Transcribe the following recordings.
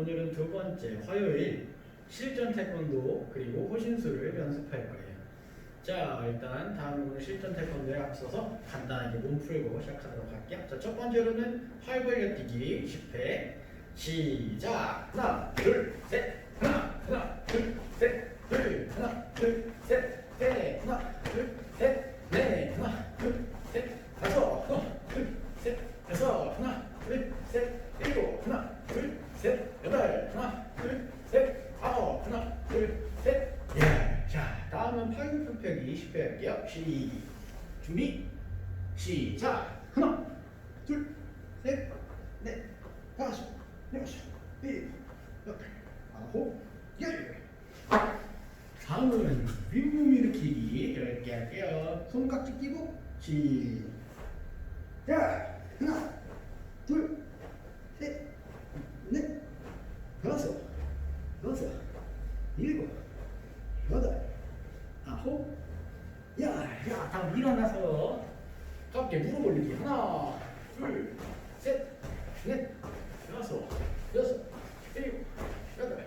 오늘은 두 번째 화요일 실전 태권도 그리고 호신술을 연습할 거예요. 자, 일단 다음 오늘 실전 태권도에 앞서서 간단하게 몸 풀고 시작하도록 할게요. 자, 첫 번째로는 팔 벌려 뛰기 10회 시작. 하나, 둘, 셋. 하나, 하나, 둘, 셋. 둘, 하나, 둘, 셋. 넷, 하나, 둘, 셋. 넷, 하나, 둘, 셋. 다섯, 하나, 둘, 셋. 여섯, 하나, 둘, 셋. 일곱, 하나, 둘, 셋. 여덟, 하나, 둘, 셋. 아홉, 하나, 둘, 셋. 예. 자, 다음은 팔굽혀 펴기 10회 할게요. 시, 준비, 시작. 하나, 둘, 셋, 넷, 다섯, 여섯, 일곱, 여덟, 아홉, 열. 다음은 윗몸 일으키기 10개 할게요. 손깍지 끼고 시작. 하나, 둘, 셋, 넷, 다섯, 여섯, 일곱, 여덟, 아홉, 열. 야, 다음 일어나서 가볍게 무릎 올리기. 하나, 둘, 셋, 넷, 다섯, 여섯, 일곱, 여덟,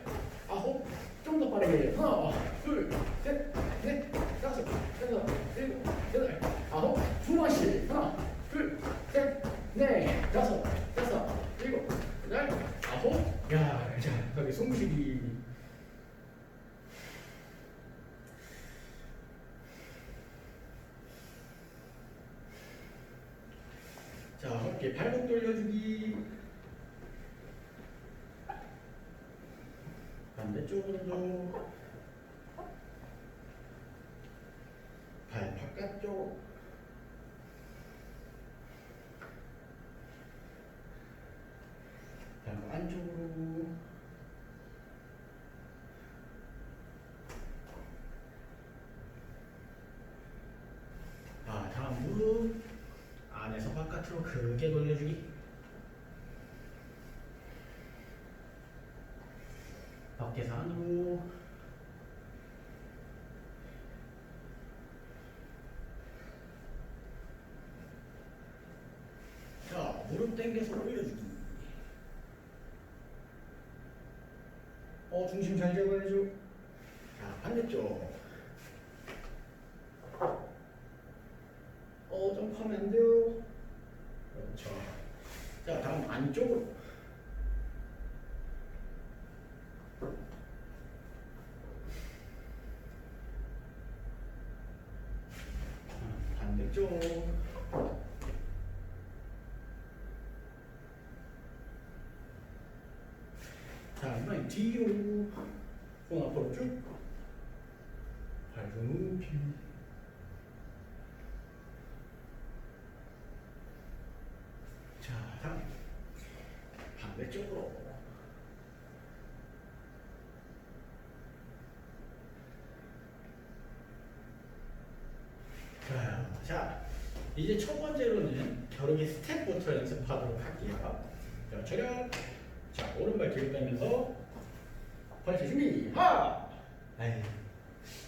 아홉. 좀 더 빠르게. 하나, 둘, 셋, 넷, 다섯, 여섯, 일곱, 여덟, 아홉. 두 번씩. 하나, 둘, 셋, 넷, 다섯, 여섯, 일곱, 여덟, 아홉. 야, 자, 여기 숨쉬기. 자, 함께 발목 돌려주기. 반대쪽으로 발 바깥쪽 안쪽으로 아 다음 무릎 안에서 바깥으로 크게 돌려주기. 밖에서 안으로 자 무릎 당겨서 올려주기 어 중심 잘 잡아야죠. 자 반대쪽 어 점프하면 안 돼요. 그렇죠. 자 다음 안쪽으로 음, 반대쪽 자 이번엔 뒤로 손 앞으로 쭉 발도 높이 자 다음 반대쪽으로 좋아요. 자, 이제 첫 번째로는 겨루기 스텝부터 연습하도록 할게요. 자, 차렷. 자, 오른발 뒤로 빼면서 벌써 준비. 하! 에이,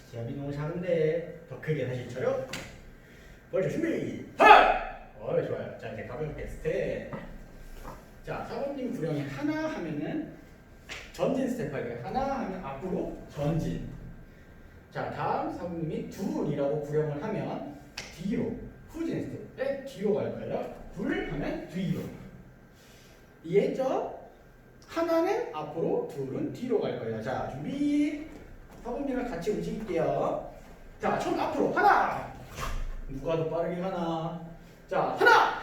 시합이 너무 작은데 더 크게 다시 차렷. 벌써 준비. 하! 어, 좋아요. 자, 이제 가볍게 스텝. 구령이 하나 하면은 전진 스텝 할게요. 하나 하면 앞으로 전진. 자 다음 사부님이 둘이라고 구령을 하면 뒤로 후진 스텝 백 뒤로 갈 거예요. 둘 하면 뒤로. 이해했죠? 하나는 앞으로 둘은 뒤로 갈 거예요. 자 준비. 사부님이랑 같이 움직일게요. 자손 앞으로 하나! 누가 더 빠르게 가나? 자 하나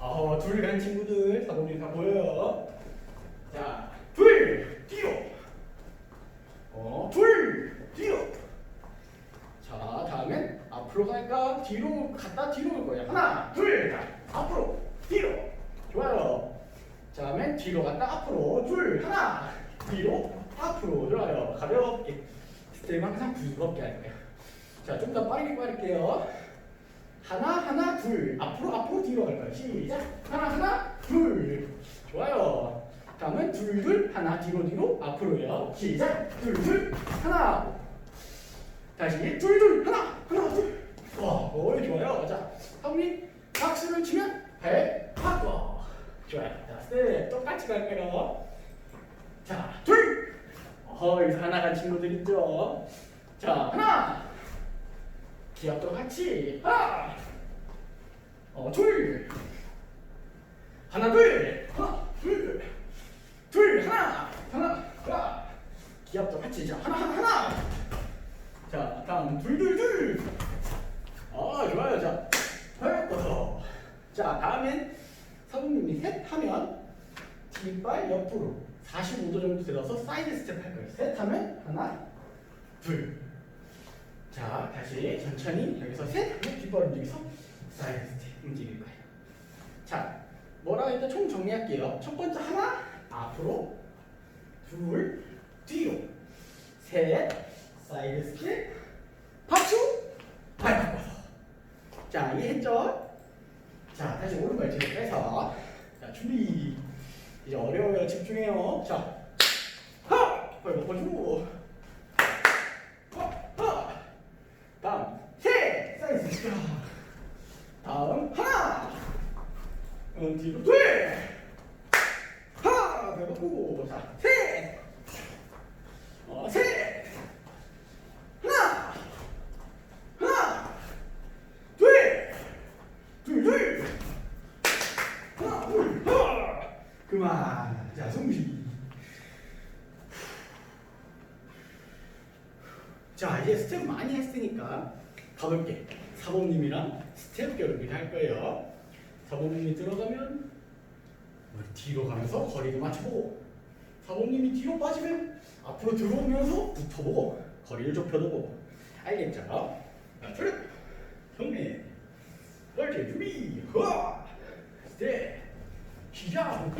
아둘 간 친구들 사부님 다 보여요 자둘 뒤로 어둘 뒤로 자, 다음엔 앞으로 갈까? 뒤로 갔다 뒤로 올 거예요. 하나, 둘, 자, 앞으로, 뒤로. 좋아요. 자, 다음엔 뒤로 갔다 앞으로, 둘, 하나, 뒤로, 앞으로. 좋아요. 가볍게. 스텝 항상 부드럽게 할 거예요. 자, 좀 더 빠르게 빠를게요. 하나, 하나, 둘. 앞으로, 앞으로, 뒤로 갈 거예요. 시작. 하나, 하나, 둘. 좋아요. 다음은 둘, 둘, 하나, 뒤로, 뒤로, 앞으로요. 시작. 둘, 둘, 하나, 다시 둘 둘 하나 하나 둘와 어이 좋아요 자 사부님 박수를 치면 배 바꿔 좋아요 자 스텝 똑같이 갈게요 자, 둘. 어, 여기서 하나 간 친구들 있죠. 자, 하나. 기압도 같이. 하나. 어, 둘. 하나, 둘. 하나, 둘. 둘, 하나. 하나, 하나. 기압도 같이. 자, 하나, 하나, 하나. 자, 다음 둘, 둘, 둘. 아, 좋아요. 자, 펼쳐서. 자, 다음엔 사부님이 셋 하면 뒷발 옆으로 45도 정도 들어서 사이드 스텝 할 거예요. 셋 하면 하나, 둘. 자, 다시 천천히 여기서 셋 뒷발 움직여서 사이드 스텝 움직일 거예요. 자, 뭐라고 일단 총 정리할게요. 첫 번째 하나, 앞으로, 둘, 뒤로, 셋, 사이드 스텝, 박수, 발 바꿔서. 자, 이해했죠? 자, 다시 오른발 뒤로 빼서. 자, 준비. 이제 어려워요. 집중해요. 자, 하! 발 바꿔주고. 하! 하! 다음, 셋! 사이드 스텝. 다음, 하나! 음, 뒤로 둘! 하나! 발 바꾸고. 자, 셋! 어, 셋! 하나! 하나! 둘! 둘, 둘! 하나, 둘, 하나! 그만. 자, 숨쉬기. 자, 이제 스텝 많이 했으니까 가볍게 사범님이랑 스텝 겨루기를 할 거예요. 사범님이 들어가면 머리 뒤로 가면서 거리도 맞춰보고 사범님이 뒤로 빠지면 앞으로 들어오면서 붙어보고 거리를 좁혀보고 알겠죠? 자, 출력! 형님 빨리 준비 허 스텝 시작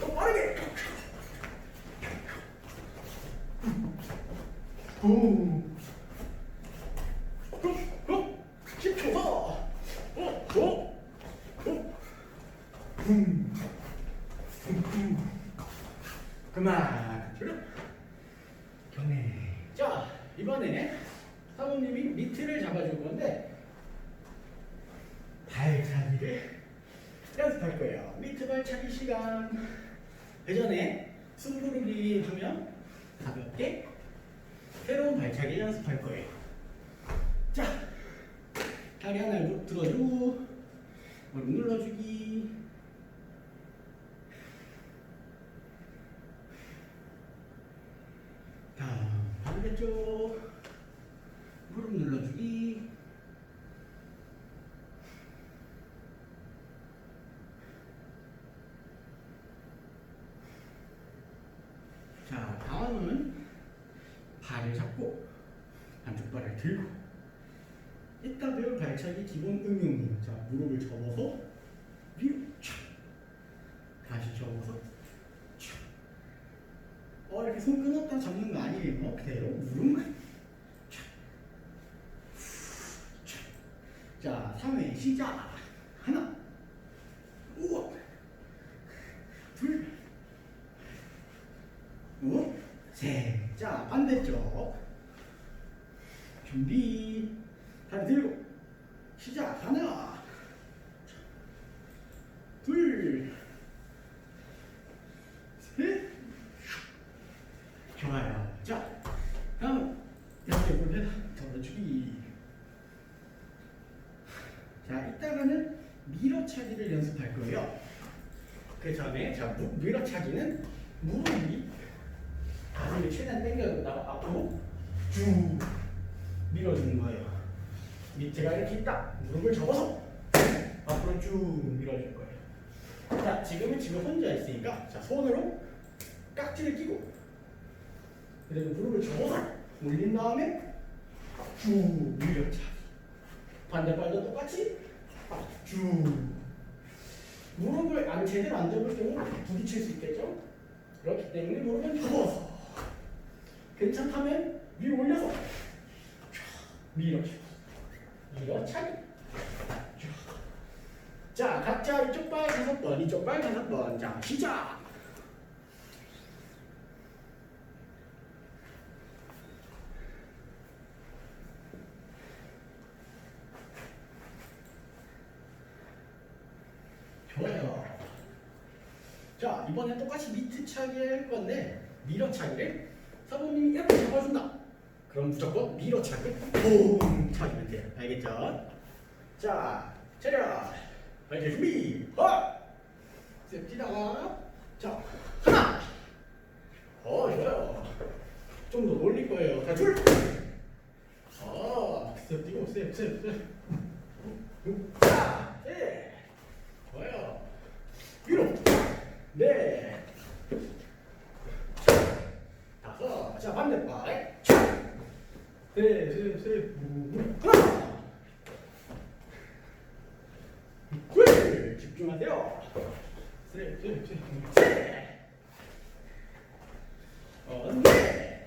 더 빠르게 10초 더. 어, 어, 어. 음. 음. 그만. 경례. 자, 이번에 사모님이 밑을 잡아줄 건데 발차기를 연습할 거예요. 밑에 발차기 시간. 그 전에 숨부르기 하면 가볍게 새로운 발차기 연습할 거예요. 자, 다리 하나 들어주고 무릎 눌러주기. 다음 반대쪽 무릎 눌러주기. 자, 다음은 발을 잡고 한쪽 발을 들고 이따 배울 발차기 기본 응용이에요. 자, 무릎을 접어서 위로 촥 다시 접어서 촥 어, 이렇게 손 끊었다 잡는 거 아니에요. 그대로 무릎만 촥. 자, 3회 시작. 하나 우와 둘 우, 셋. 자, 반대쪽. 준비. 다리 들고. 시작. 하나. 둘. 셋. 좋아요. 자, 다음. 이렇게 물에다 덜어주기. 자, 이따가는 밀어차기를 연습할 거예요. 그 전에, 자, 무- 밀어차기는 무릎이 가슴을 최대한 당겨다가 앞으로 쭉 밀어주는 거예요. 밑에가 이렇게 있다. 무릎을 접어서 앞으로 쭉 밀어줄 거예요. 자, 지금은 지금 혼자 있으니까 자 손으로 깍지를 끼고 그리고 무릎을 접어서 올린 다음에 쭉 밀어차기. 반대발도 똑같이 쭉. 무릎을 안 제대로 안 접을 경우 부딪힐 수 있겠죠? 그렇기 때문에 무릎은 접어서 괜찮다면 위로 올려서 밀어주고 밀어차기. 자 각자 이쪽 발 다섯 번 이쪽 발 다섯 번자 시작 좋아요. 자, 이번엔 똑같이 미트 차기 할 건데 미러 차기를 사모님이 이렇게 잡아준다. 그럼 무조건 미러 차기 봉 차기면 돼요. 알겠죠? 자, 차려. 이제 준비. 하! 셋, 뛰다가 자, 하나. 어, 좋아요. 좀더 올릴 거예요. 자, 둘. 아, 셋 뛰고 셋. 자, 셋. 좋아요. 위로. 네. 다섯. 자, 반대발. 셋, 셋, 셋. 둘. 집중하세요. 셋, 셋, 셋. 셋. 어, 네.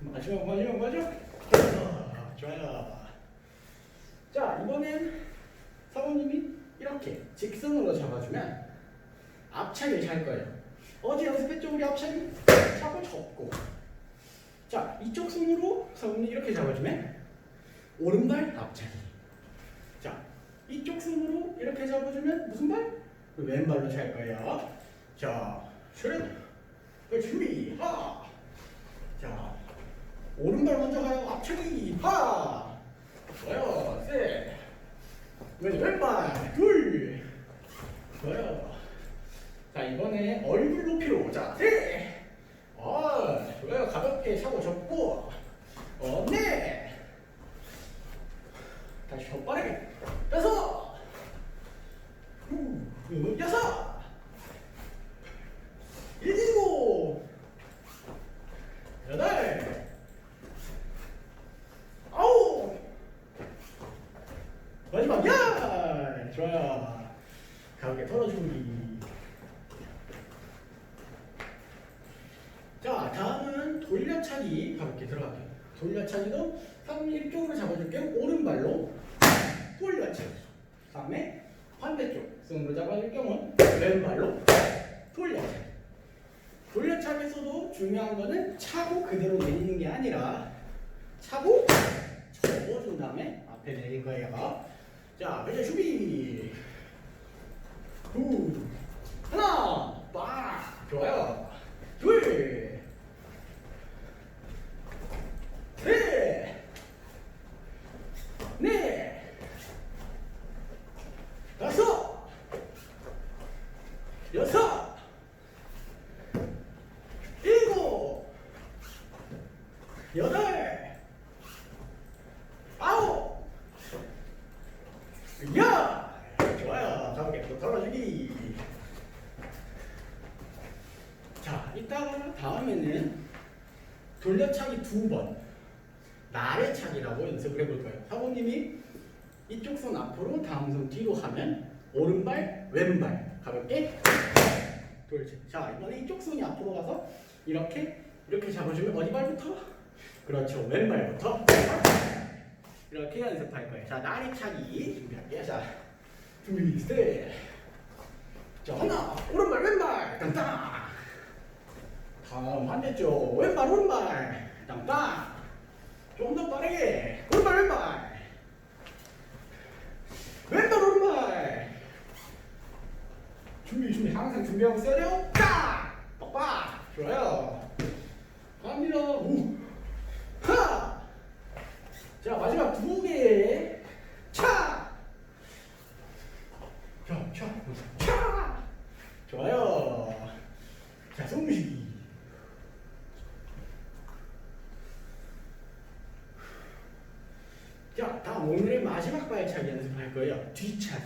마지막, 마지막, 마지막. 아, 좋아요. 자, 이번엔 사모님이 이렇게 직선으로 잡아주면 앞차기를 잘 거예요. 어제 연습했죠, 우리 앞차기? 차고 접고. 손으로 사모님 이렇게 잡아주면 오른발 앞차기. 자, 이쪽 손으로 이렇게 잡아주면 무슨 발? 왼발로 찰 거예요. 자, 슈렛. 준비, 하! 자, 오른발 먼저 가요. 앞차기, 하! 좋아요, 셋. 왼, 왼발, 둘. 좋아요. 자, 이번에 얼굴 높이로. 자, 셋. 아, 좋아요. 가볍게 차고 접고. 어, 네. 다시 더 빠르게. 여섯. 후, 후, 여섯. 일곱. 여덟. 아홉. 마지막 야 좋아요 가볍게 털어주기 자 다음은 돌려차기 가볍게 들어갈게요 돌려차기도 3일쪽으로 잡아줄게요 오른발로 돌려차기 다음에 반대쪽 손으로 잡아줄 경우는 왼발로 돌려차기 돌려차기에서도 중요한 거는 차고 그대로 내리는 게 아니라 차고 접어준 다음에 앞에 내릴 거예요. 자, 이제 준비. 후. 하나, 빡. 좋아요. 둘. 셋. 넷. 다섯. 여섯. 일곱. 여덟. 아홉. 야! 좋아요. 가볍게 또 털어주기. 자, 이따가 다음에는 돌려차기 두 번. 나래차기라고 연습을 해볼 거예요. 사모님이 이쪽 손 앞으로 다음 손 뒤로 하면 오른발, 왼발 가볍게 돌지. 자, 이번에 이쪽 손이 앞으로 가서 이렇게 잡아주면 어디 발부터? 그렇죠. 왼발부터. 이렇게 연습할 거예요. 자, 나리차기 준비할게요. 자, 준비 셋. 자, 하나, 오른발, 왼발, 땅땅. 다음 반대쪽, 왼발, 오른발, 땅땅. 좀 더 빠르게, 오른발, 왼발. 왼발, 오른발. 준비, 준비. 항상 준비하고 돼요. 딱! 빡빡. 좋아요. 갑니다. 우. 하! 자 마지막 두 개. 차. 차, 차, 차. 좋아요. 자 숨쉬기. 자 다음 오늘의 마지막 발차기 연습할 거예요. 뒤차기.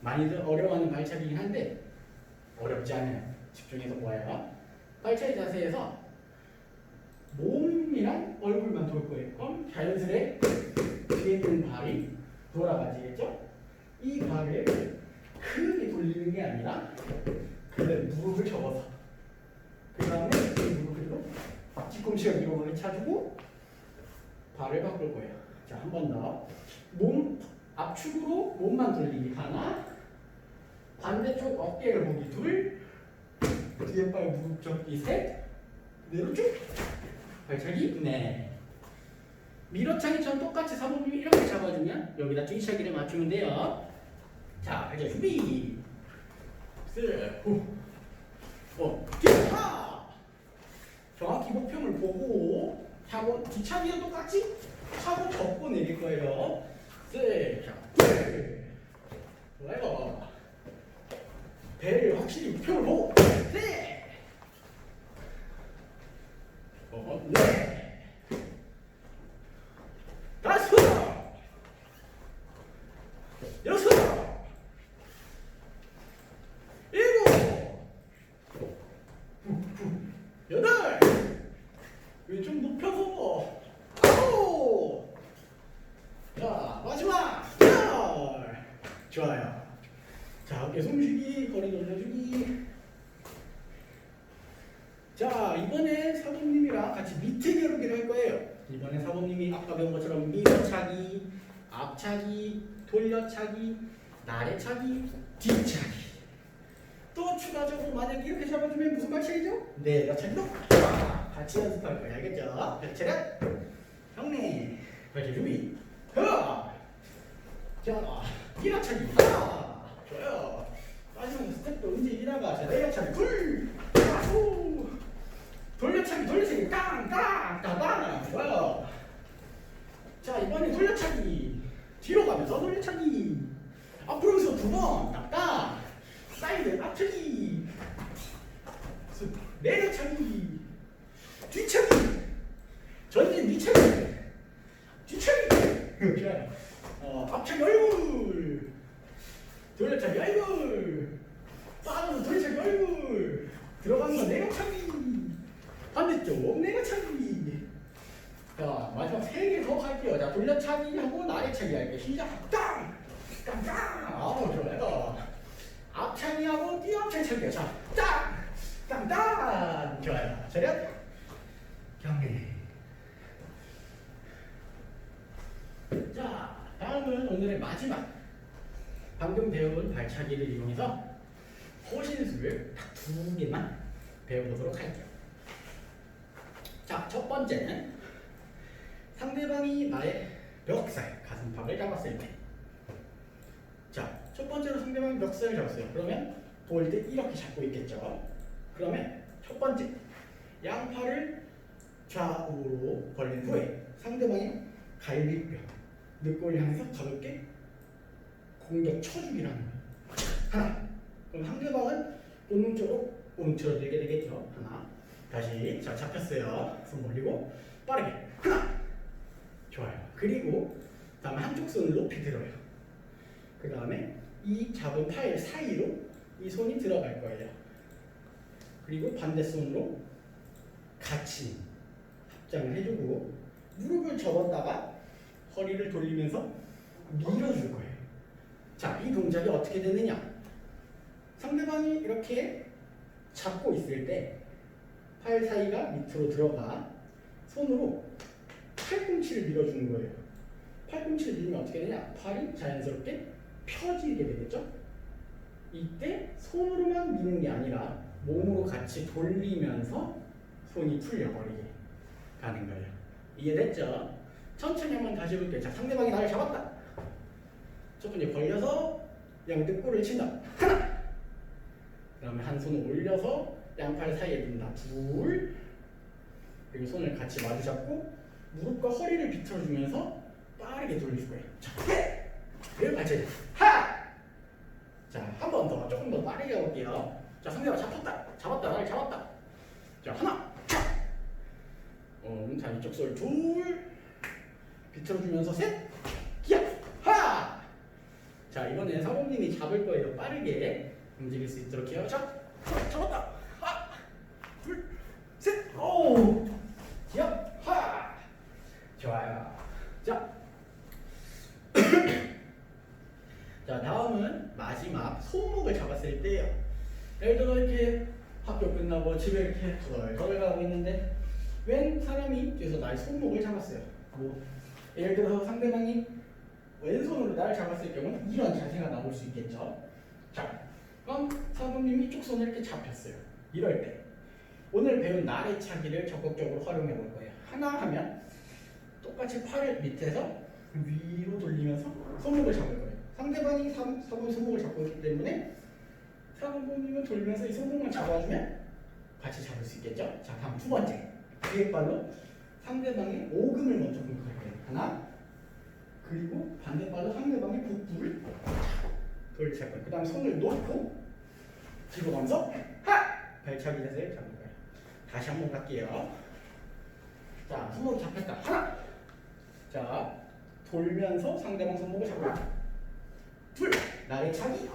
많이들 어려워하는 발차기긴 한데 어렵지 않아요. 집중해서 보아요. 발차기 자세에서 얼굴만 돌 거예요. 그럼 자연스레 뒤에 있는 발이 돌아가지겠죠? 이 발을 크게 돌리는 게 아니라 그대로 무릎을 접어서 그 다음에 이 들어 뒤꿈치가 위로 올려차주고 발을 바꿀 거예요. 자, 한 번 더. 몸 압축으로 몸만 돌리기 하나 반대쪽 어깨를 보기 둘 뒤에 발 무릎 접기 셋 그대로 쭉 발차기 네 밀어차기처럼 똑같이 사모님이 이렇게 잡아주면 여기다 뛰차기를 맞추면 돼요 자, 이제 준비. 셋, 후. 어, 뒤차. 정확히 목표물 보고 차고 뒤차기도 똑같이 차고 접고 내릴 거예요. 셋, 자, 둘. 좋아요. 배를 확실히 목표를 보고 셋. 어, 네. 다섯. 여섯. 일곱. 여덟. 왼쪽 높여서 아홉. 자 마지막 열. 좋아요. 자 어깨 숨쉬기 거리 돌려주기. 자 이번에 사범님이랑 같이 밑에 겨루기를 할 거예요. 이번에 사범님이 아까 배운 것처럼 밀어차기, 앞차기, 돌려차기, 나래차기, 뒤차기. 또 추가적으로 만약 이렇게 잡아주면 무슨 발차기죠? 내려차기도 같이 연습할 거예요. 알겠죠? 차례 형님 발차 준비. 허! 자, 밀어차기 하나. 좋아요. 마지막 스텝도 움직이다가 자 내려차기 둘. 후. 돌려차기 돌려차기 땅땅땅땅 좋아요. 자 이번에 돌려차기 뒤로 가면서 돌려차기 앞으로서 두 번 딱딱 사이드 앞차기. 내려차기. 뒤차기. 전진 뒤차기. 뒤차기. 어, 앞차기 얼굴. 돌려차기 얼굴. 빠져서 돌려차기 얼굴. 들어가는 거 내려차기. 반대쪽 내려차기. 자 마지막 세 개 더 할게요. 자 돌려차기 하고 나래차기 할게요. 시작. 땅! 땅땅 아우 좋아요 앞차기 하고 뒤앞차기 차기요 자 땅! 땅땅 좋아요. 차렷 경례 자 다음은 오늘의 마지막. 방금 배운 발차기를 이용해서 호신술을 딱 두 개만 배워보도록 할게요. 자, 첫 번째는 상대방이 나의 멱살, 가슴팍을 잡았을 때. 자, 첫 번째로 상대방이 멱살을 잡았어요. 그러면 보일 때 이렇게 잡고 있겠죠. 그러면 첫 번째, 양팔을 좌우로 벌린 후에 상대방의 갈비뼈, 늑골 향해서 가볍게 공격 쳐주기라는 거예요. 하나. 그럼 상대방은 본능적으로 움츠러들게 되겠죠. 하나. 다시 자 잡혔어요. 손 벌리고 빠르게 하나. 좋아요. 그리고 다음에 한쪽 손을 높이 들어요. 그 다음에 이 잡은 팔 사이로 이 손이 들어갈 거예요. 그리고 반대 손으로 같이 합장을 해주고 무릎을 접었다가 허리를 돌리면서 밀어줄 거예요. 자, 이 동작이 어떻게 되느냐? 상대방이 이렇게 잡고 있을 때 팔 사이가 밑으로 들어가 손으로 팔꿈치를 밀어주는 거예요. 팔꿈치를 밀면 어떻게 되냐? 팔이 자연스럽게 펴지게 되겠죠? 이때 손으로만 미는 게 아니라 몸으로 같이 돌리면서 손이 풀려버리게 가는 거예요. 이해됐죠? 천천히 한번 다시 해볼게요. 자, 상대방이 나를 잡았다. 첫 번째 벌려서 양등골을 친다. 하나. 그 다음에 한 손을 올려서 양팔 사이에 둔다. 둘. 그리고 손을 같이 마주 잡고 무릎과 허리를 비틀어주면서 빠르게 돌릴 거예요. 자, 해. 그리고 같이 하. 더, 빠르게 해볼게요. 자, 상대가 잡았다, 잡았다, 나를 잡았다. 자, 하나. 어, 자, 이쪽 손 둘. 비틀어주면서 셋. 기야. 하. 자, 이번엔 사범님이 잡을 거예요. 빠르게 움직일 수 있도록 해요. 자, 잡았다. 하. 둘, 셋. 오. 기야. 하. 좋아요. 자. 자, 다음은 마지막 손목을 잡았을 때예요. 예를 들어 이렇게 학교 끝나고 집에 이렇게 덜덜 가고 있는데 웬 사람이 뒤에서 나의 손목을 잡았어요. 뭐 예를 들어서 상대방이 왼손으로 나를 잡았을 경우는 이런 자세가 나올 수 있겠죠. 자, 그럼 사모님이 이쪽 손을 이렇게 잡혔어요. 이럴 때 오늘 배운 나래차기를 적극적으로 활용해 볼 거예요. 하나 하면 똑같이 팔을 밑에서 위로 돌리면서 손목을 잡을 거예요. 상대방이 3, 4번 손목을 잡고 있기 때문에 4번님은 돌면서 이 손목만 잡아주면 같이 잡을 수 있겠죠? 자, 다음 두 번째. 뒤에 발로 상대방의 오금을 먼저 공격할 거예요. 하나. 그리고 반대발로 상대방의 복부를 돌리할 거예요. 그 다음 손을 놓고 뒤로 가면서 하! 발차기 자세를 잡을 거예요. 다시 한 번 갈게요. 자, 손목 잡혔다. 하나. 자, 돌면서 상대방 손목을 잡고 둘. 나의 차기.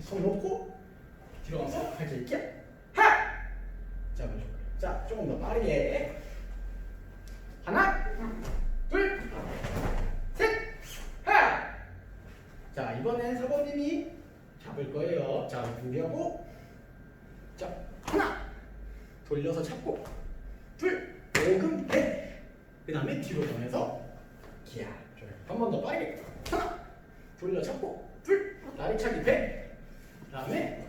손 놓고 뒤로 가서 끼 하! 거예요. 자, 조금 더 빠르게. 하나, 둘, 셋, 하! 자, 이번엔 사모님이 잡을 거예요. 자, 준비하고. 자, 하나. 돌려서 잡고. 둘, 오금 배. 그 다음에 뒤로 가면서 기아. 좋아요. 한 번 더 빠르게. 하나. 돌려 잡고. 둘, 나리차기 배. 그 다음에.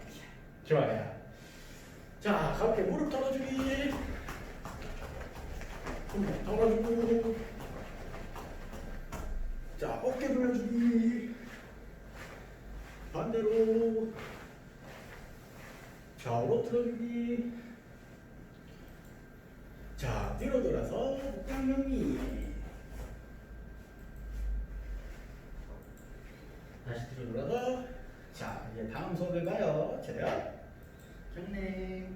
좋아요. 자, 가볍게 무릎 떨어주기. 손목 떨어주고. 자, 어깨 돌려주기. 반대로. 좌우로 틀어주기. 자, 뒤로 돌아서 복강정 다시 뒤로 돌아서. 자, 이제 다음 수업을 가요. 차렷. 경례.